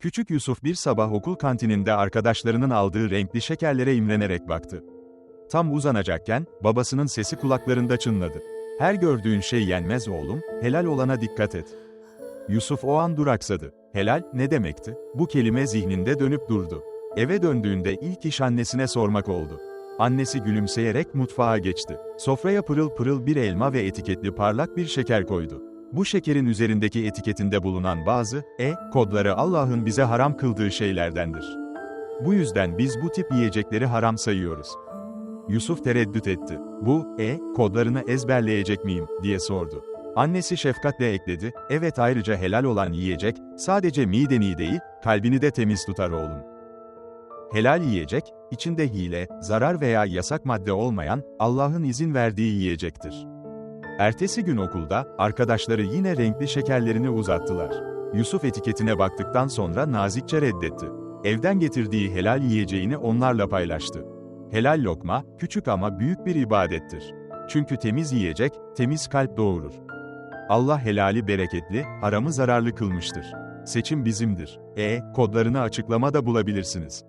Küçük Yusuf bir sabah okul kantininde arkadaşlarının aldığı renkli şekerlere imrenerek baktı. Tam uzanacakken, babasının sesi kulaklarında çınladı. Her gördüğün şey yenmez oğlum, helal olana dikkat et. Yusuf o an duraksadı. Helal, ne demekti? Bu kelime zihninde dönüp durdu. Eve döndüğünde ilk iş annesine sormak oldu. Annesi gülümseyerek mutfağa geçti. Sofraya pırıl pırıl bir elma ve etiketli parlak bir şeker koydu. Bu şekerin üzerindeki etiketinde bulunan bazı E kodları Allah'ın bize haram kıldığı şeylerdendir. Bu yüzden biz bu tip yiyecekleri haram sayıyoruz. Yusuf tereddüt etti. Bu E kodlarını ezberleyecek miyim diye sordu. Annesi şefkatle ekledi, evet ayrıca helal olan yiyecek, sadece mideni değil, kalbini de temiz tutar oğlum. Helal yiyecek, içinde hile, zarar veya yasak madde olmayan, Allah'ın izin verdiği yiyecektir. Ertesi gün okulda, arkadaşları yine renkli şekerlerini uzattılar. Yusuf etiketine baktıktan sonra nazikçe reddetti. Evden getirdiği helal yiyeceğini onlarla paylaştı. Helal lokma, küçük ama büyük bir ibadettir. Çünkü temiz yiyecek, temiz kalp doğurur. Allah helali bereketli, haramı zararlı kılmıştır. Seçim bizimdir. E, kodlarını açıklamada bulabilirsiniz.